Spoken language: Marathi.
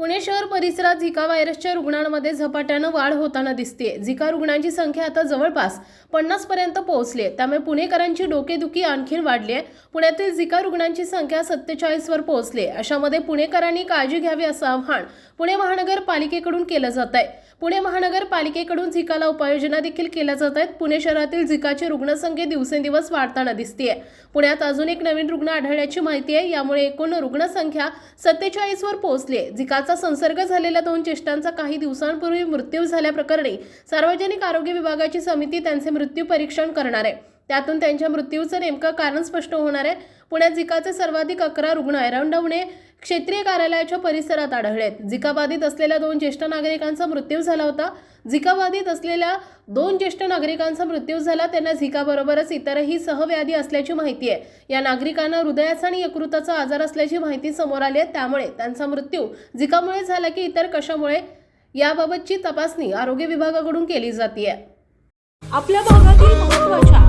पुणे शहर परिसरात झिका व्हायरसच्या रुग्णांमध्ये झपाट्यानं वाढ होताना दिसते झिका रुग्णांची संख्या आता जवळपास पन्नास पर्यंत पोहोचली त्यामुळे पुणेकरांची डोकेदुखी आणखीन वाढली आहे. पुण्यातील झिका रुग्णांची संख्या सत्तेचाळीसवर पोहोचली आहे. अशामध्ये पुणेकरांनी काळजी घ्यावी असं आव्हान पुणे महानगरपालिकेकडून केलं जात आहे. पुणे महानगरपालिकेकडून झिकाला उपाययोजना देखील केल्या जात आहेत. पुणे शहरातील झिकाची रुग्णसंख्या दिवसेंदिवस वाढताना दिसते पुण्यात अजून एक नवीन रुग्ण आढळल्याची माहिती आहे. यामुळे एकूण रुग्णसंख्या सत्तेचाळीसवर पोहोचली आहे. याचा संसर्ग झालेल्या दोन ज्येष्ठांचा काही दिवसांपूर्वी मृत्यू झाल्याप्रकरणी सार्वजनिक आरोग्य विभागाची समिती त्यांचे मृत्यू परीक्षण करणार आहे. त्यातून त्यांच्या मृत्यूचं नेमकं कारण स्पष्ट होणार आहे. पुण्यात झिकाचे सर्वाधिक अकरा रुग्ण एरंडवणे क्षेत्रीय कार्यालयाच्या परिसरात आढळले आहेत. झिकाबाधित असलेल्या दोन ज्येष्ठ नागरिकांचा मृत्यू झाला होता. झिकाबाधित असलेल्या दोन ज्येष्ठ नागरिकांचा मृत्यू झाला. त्यांना झिकाबरोबरच इतरही सहव्याधी असल्याची माहिती आहे. या नागरिकांना हृदयाचा आणि यकृताचा आजार असल्याची माहिती समोर आली आहे. त्यामुळे त्यांचा मृत्यू झिकामुळे झाला की इतर कशामुळे याबाबतची तपासणी आरोग्य विभागाकडून केली जाते आपल्या भागातील महत्त्वाच्या